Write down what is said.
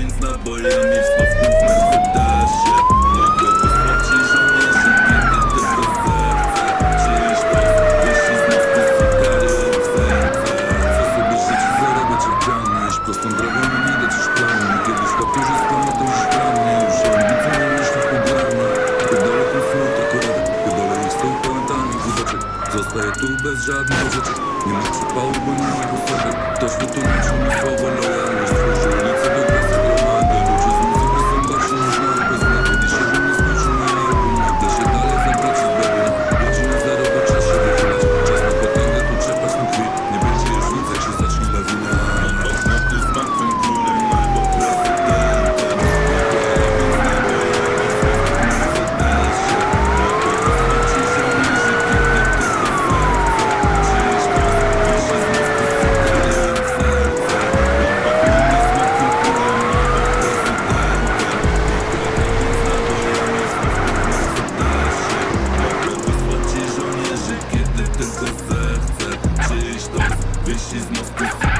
nabojami w Sławku w Mercedesie Mogę wysłać ci żołnierzy, kiedy tylko zechcę Czyjś los, jeśli znów ty sukary w serce. Chcę sobie żyć i zarabiać jak granisz Prostą drogą nie widać już planu. Kiedyś kapiurzystą, a to już granie Już ambicje nie myśli w pogarnie Pierdolę ten smutek, koredek Pierdolę ich z tą pamiętami wódeczek Zostaję tu bez żadnych rzeczy. Nie ma przypału, bo nie ma posadek To światu liczy mi słowo This is no